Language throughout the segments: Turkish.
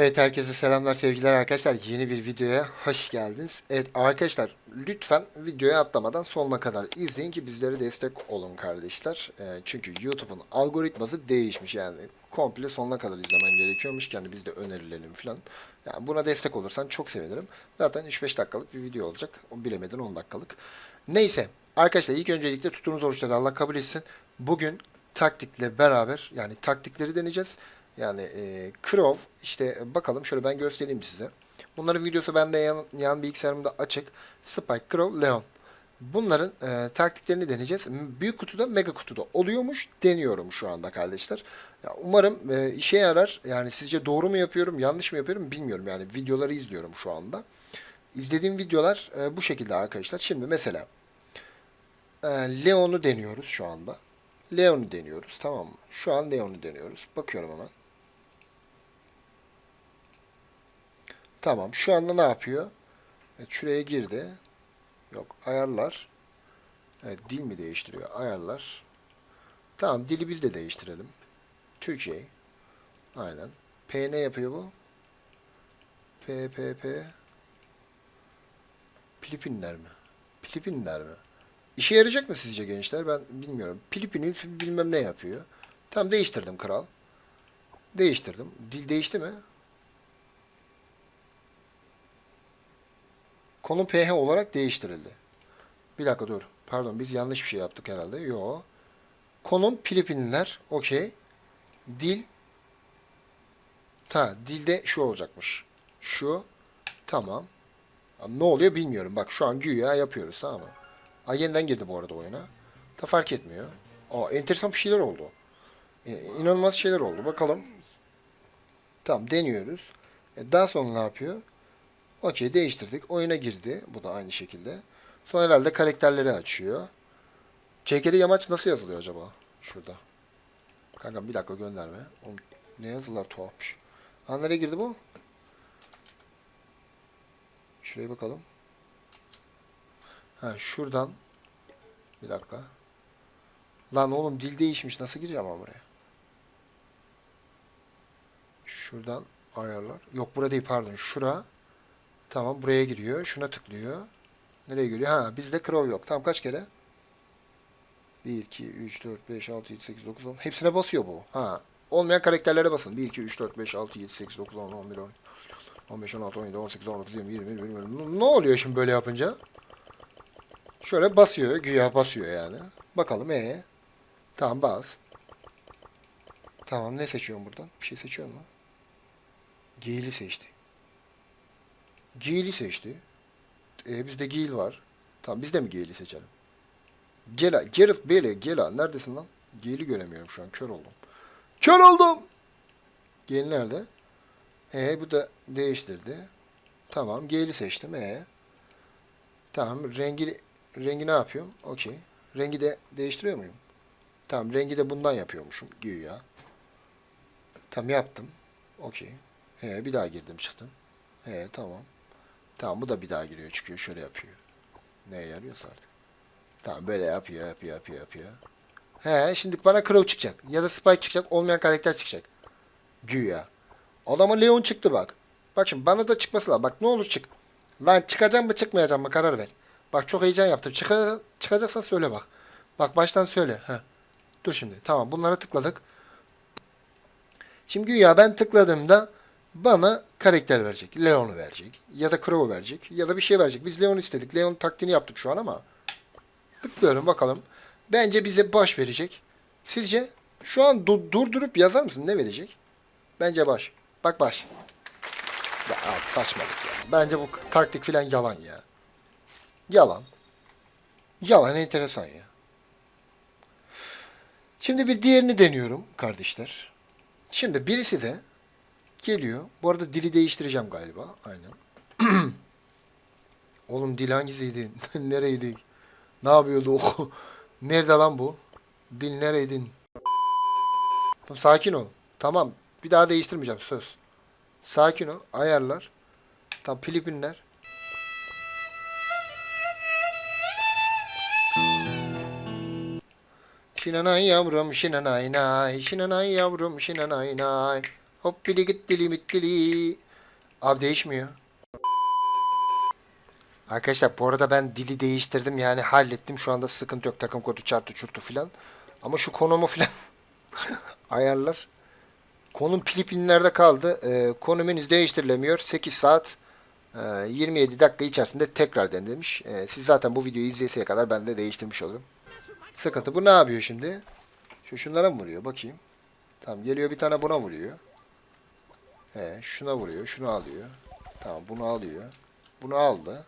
Evet herkese selamlar sevgiler arkadaşlar yeni bir videoya hoş geldiniz. Evet arkadaşlar lütfen videoya atlamadan sonuna kadar izleyin ki bizlere destek olun kardeşler. Ee, çünkü YouTube'un algoritması değişmiş yani komple sonuna kadar izlemen gerekiyormuş yani biz de önerilelim falan. Yani buna destek olursan çok sevinirim. Zaten 3-5 dakikalık bir video olacak. Bilemedin 10 dakikalık. Neyse arkadaşlar ilk öncelikle tuttuğunuz oruçları Allah kabul etsin. Bugün taktikle beraber yani taktikleri deneyeceğiz. Yani e, Crow işte bakalım şöyle ben göstereyim size. Bunların videosu bende yan, yan bilgisayarımda açık. Spike, Crow, Leon. Bunların e, taktiklerini deneyeceğiz. Büyük kutuda, mega kutuda oluyormuş. Deniyorum şu anda kardeşler. Ya umarım e, işe yarar. Yani sizce doğru mu yapıyorum, yanlış mı yapıyorum bilmiyorum. Yani videoları izliyorum şu anda. İzlediğim videolar e, bu şekilde arkadaşlar. Şimdi mesela e, Leon'u deniyoruz şu anda. Leon'u deniyoruz tamam mı? Şu an Leon'u deniyoruz. Bakıyorum hemen. Tamam. Şu anda ne yapıyor? Evet, şuraya girdi. Yok. Ayarlar. Evet. Dil mi değiştiriyor? Ayarlar. Tamam. Dili biz de değiştirelim. Türkiye. Aynen. P ne yapıyor bu? P, P, P. Filipinler mi? Filipinler mi? İşe yarayacak mı sizce gençler? Ben bilmiyorum. Filipin'in bilmem ne yapıyor. Tam değiştirdim kral. Değiştirdim. Dil değişti mi? Konu PH olarak değiştirildi. Bir dakika dur. Pardon biz yanlış bir şey yaptık herhalde. Yo. Konum Filipinliler. Okey. Dil. Ha dilde şu olacakmış. Şu. Tamam. Ne oluyor bilmiyorum. Bak şu an güya yapıyoruz tamam mı? Ay yeniden girdi bu arada oyuna. Da fark etmiyor. Aa enteresan bir şeyler oldu. İnanılmaz şeyler oldu. Bakalım. Tamam deniyoruz. E, daha sonra ne yapıyor? Okey değiştirdik. Oyuna girdi. Bu da aynı şekilde. Sonra herhalde karakterleri açıyor. Çekeri yamaç nasıl yazılıyor acaba? Şurada. Kanka bir dakika gönderme. Oğlum, ne yazılar tuhafmış. Ha nereye girdi bu? Şuraya bakalım. Ha şuradan. Bir dakika. Lan oğlum dil değişmiş. Nasıl gireceğim ama buraya? Şuradan ayarlar. Yok burada değil pardon. Şura. Tamam buraya giriyor. Şuna tıklıyor. Nereye giriyor? Ha bizde Crow yok. Tamam kaç kere? 1, 2, 3, 4, 5, 6, 7, 8, 9, 10. Hepsine basıyor bu. Ha. Olmayan karakterlere basın. 1, 2, 3, 4, 5, 6, 7, 8, 9, 10, 11, 12, 15, 16, 17, 18, 19, 20, 20, 20, 20. Ne oluyor şimdi böyle yapınca? Şöyle basıyor. Güya basıyor yani. Bakalım ee. Tamam bas. Tamam ne seçiyorum buradan? Bir şey seçiyor mu? Geyli seçti. Geyli seçti. E, bizde Geyil var. Tamam biz de mi Geyli seçelim? Gela, Gareth Bale, Gela. Neredesin lan? Geyli göremiyorum şu an. Kör oldum. Kör oldum! Geyil nerede? E bu da değiştirdi. Tamam Geyli seçtim. E. Tamam rengi rengi ne yapıyorum? Okey. Rengi de değiştiriyor muyum? Tamam rengi de bundan yapıyormuşum güya. Tamam yaptım. Okey. He bir daha girdim çıktım. He tamam. Tamam bu da bir daha giriyor çıkıyor şöyle yapıyor. Neye yarıyorsa artık. Tamam böyle yapıyor yapıyor yapıyor yapıyor. He şimdi bana Crow çıkacak. Ya da Spike çıkacak. Olmayan karakter çıkacak. Güya. Adama Leon çıktı bak. Bak şimdi bana da çıkması lazım. Bak ne olur çık. Lan çıkacağım mı çıkmayacağım mı karar ver. Bak çok heyecan yaptım. Çıka, çıkacaksan söyle bak. Bak baştan söyle. Heh. Dur şimdi. Tamam bunlara tıkladık. Şimdi güya ben tıkladığımda bana karakter verecek. Leon'u verecek. Ya da Crow'u verecek. Ya da bir şey verecek. Biz Leon istedik. Leon taktiğini yaptık şu an ama. Tıklıyorum bakalım. Bence bize baş verecek. Sizce? Şu an du- durdurup yazar mısın? Ne verecek? Bence baş. Bak baş. Ya abi saçmalık ya. Bence bu taktik filan yalan ya. Yalan. Yalan enteresan ya. Şimdi bir diğerini deniyorum kardeşler. Şimdi birisi de geliyor. Bu arada dili değiştireceğim galiba. Aynen. Oğlum dil hangisiydi? Nereydi? Ne yapıyordu o? Nerede lan bu? Dil nereydin? Sakin ol. Tamam. Bir daha değiştirmeyeceğim söz. Sakin ol. Ayarlar. Tam Filipinler. Şinanay yavrum şinanay nay. Şinanay yavrum şinanay nay. Hop bili git dili mittili. Abi değişmiyor. Arkadaşlar bu arada ben dili değiştirdim yani hallettim. Şu anda sıkıntı yok. Takım kodu çarptı çurtu filan. Ama şu konumu filan ayarlar. Konum Filipinler'de kaldı. Ee, konum henüz değiştirilemiyor. 8 saat e, 27 dakika içerisinde tekrar denemiş. Ee, siz zaten bu videoyu izleyeseye kadar ben de değiştirmiş olurum. Sıkıntı. Bu ne yapıyor şimdi? Şu şunlara mı vuruyor? Bakayım. Tamam geliyor bir tane buna vuruyor. He, şuna vuruyor. Şunu alıyor. Tamam bunu alıyor. Bunu aldı.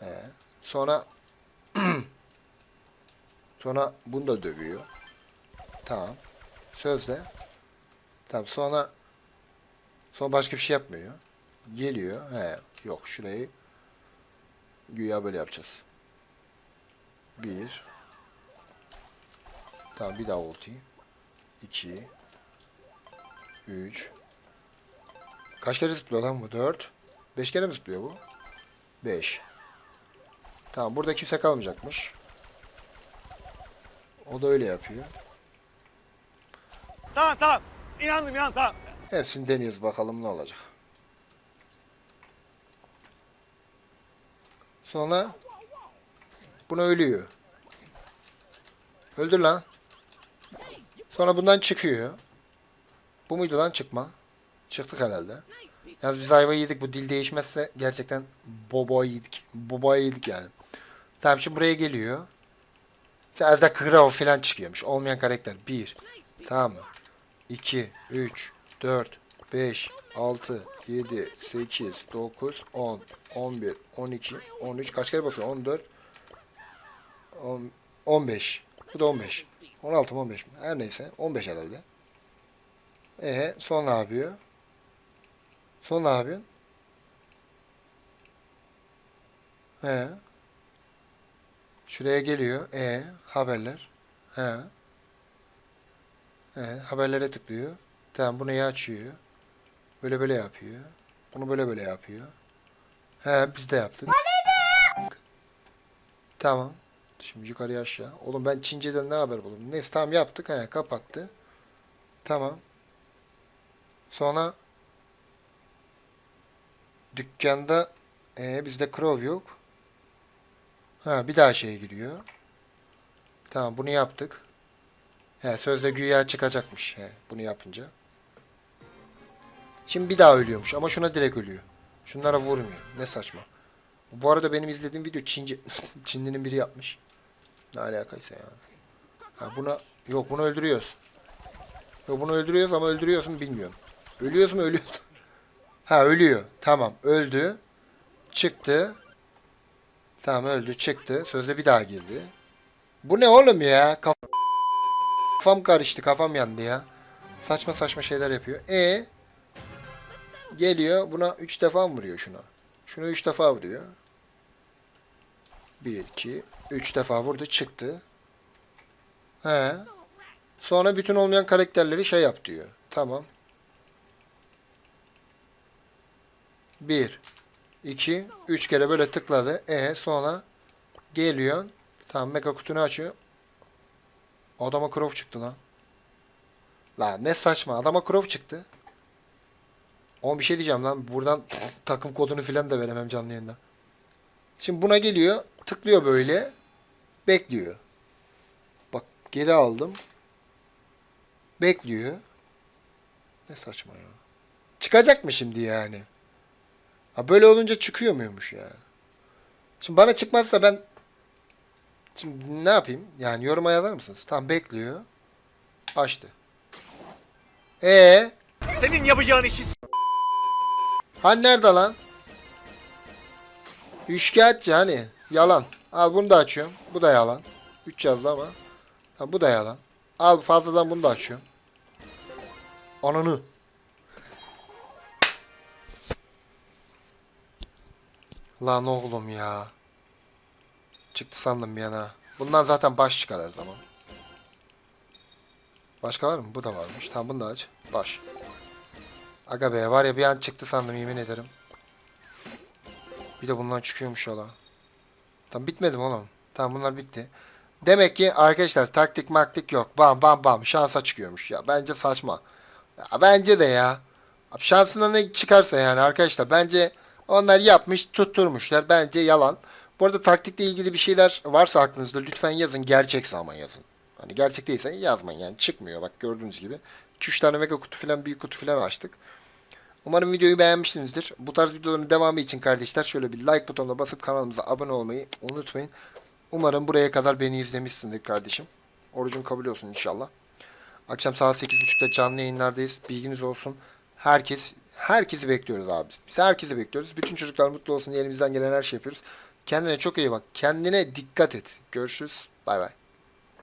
He. Sonra sonra bunu da dövüyor. Tamam. Sözde. Tamam sonra sonra başka bir şey yapmıyor. Geliyor. He. Yok şurayı güya böyle yapacağız. Bir. Tamam bir daha ulti. İki. Üç. Kaç kere zıplıyor lan bu? Dört. Beş kere mi zıplıyor bu? Beş. Tamam burada kimse kalmayacakmış. O da öyle yapıyor. Tamam tamam. İnandım inan tamam. Hepsini deniyoruz bakalım ne olacak. Sonra buna ölüyor. Öldür lan. Sonra bundan çıkıyor. Bu muydu lan çıkma? Çıktık herhalde. Yalnız biz ayva yedik. Bu dil değişmezse gerçekten boba yedik. Boba yedik yani. Tamam şimdi buraya geliyor. Sen Ezda Kırav falan çıkıyormuş. Olmayan karakter. Bir. Tamam mı? 2, 3, 4, 5, 6, 7, 8, 9, 10, 11, 12, 13. Kaç kere basıyor? 14, 10, 15. Bu da 15. 16 mı 15 mi? Her neyse. 15 herhalde. Ee, son ne yapıyor? Son ne yapıyorsun? He. Şuraya geliyor. E haberler. He. He, haberlere tıklıyor. Tamam bunu ya açıyor. Böyle böyle yapıyor. Bunu böyle böyle yapıyor. He biz de yaptık. Tamam. Şimdi yukarıya aşağı. Oğlum ben Çince'den ne haber buldum? Neyse tamam yaptık. He kapattı. Tamam. Sonra dükkanda ee, bizde Crow yok. Ha bir daha şeye giriyor. Tamam bunu yaptık. He sözde güya çıkacakmış. He bunu yapınca. Şimdi bir daha ölüyormuş ama şuna direkt ölüyor. Şunlara vurmuyor. Ne saçma. Bu arada benim izlediğim video Çince Çinlinin biri yapmış. Ne alakaysa yani. Ha buna yok bunu öldürüyoruz. Yok bunu öldürüyoruz ama öldürüyorsun bilmiyorum. Ölüyoruz mu ölüyoruz. Ha ölüyor. Tamam öldü. Çıktı. Tamam öldü çıktı. Sözde bir daha girdi. Bu ne oğlum ya? Kaf kafam karıştı. Kafam yandı ya. Saçma saçma şeyler yapıyor. E geliyor. Buna 3 defa mı vuruyor şuna? Şunu 3 defa vuruyor. 1 2 3 defa vurdu çıktı. He. Sonra bütün olmayan karakterleri şey yap diyor. Tamam. 1 2 3 kere böyle tıkladı. E sonra geliyor. Tamam mega kutunu açıyor. Adama Crow çıktı lan. Lan ne saçma. Adama Crow çıktı. Ama bir şey diyeceğim lan. Buradan takım kodunu filan da veremem canlı yayında. Şimdi buna geliyor. Tıklıyor böyle. Bekliyor. Bak geri aldım. Bekliyor. Ne saçma ya. Çıkacak mı şimdi yani? Ha böyle olunca çıkıyor muymuş yani? Şimdi bana çıkmazsa ben Şimdi ne yapayım? Yani yoruma yazar mısınız? Tamam bekliyor. Açtı. E Senin yapacağın işi hani nerede lan? Üçkağıtçı hani. Yalan. Al bunu da açıyorum. Bu da yalan. 3 yazdı ama. Ha, bu da yalan. Al fazladan bunu da açıyorum. Ananı. Lan oğlum ya. Çıktı sandım bir yana. Bundan zaten baş çıkar her zaman. Başka var mı? Bu da varmış. Tamam bunu da aç. Baş. Aga be var ya bir an çıktı sandım yemin ederim. Bir de bundan çıkıyormuş yola. Tamam bitmedi mi oğlum? Tamam bunlar bitti. Demek ki arkadaşlar taktik maktik yok. Bam bam bam şansa çıkıyormuş ya. Bence saçma. Ya bence de ya. Şansına ne çıkarsa yani arkadaşlar bence onlar yapmış tutturmuşlar bence yalan. Bu arada taktikle ilgili bir şeyler varsa aklınızda lütfen yazın gerçekse ama yazın. Hani gerçek değilse yazmayın yani çıkmıyor bak gördüğünüz gibi. 2-3 tane mega kutu falan büyük kutu falan açtık. Umarım videoyu beğenmişsinizdir. Bu tarz videoların devamı için kardeşler şöyle bir like butonuna basıp kanalımıza abone olmayı unutmayın. Umarım buraya kadar beni izlemişsindir kardeşim. Orucun kabul olsun inşallah. Akşam saat 8.30'da canlı yayınlardayız. Bilginiz olsun. Herkes herkesi bekliyoruz abi. Biz herkesi bekliyoruz. Bütün çocuklar mutlu olsun diye elimizden gelen her şey yapıyoruz. Kendine çok iyi bak. Kendine dikkat et. Görüşürüz. Bay bay.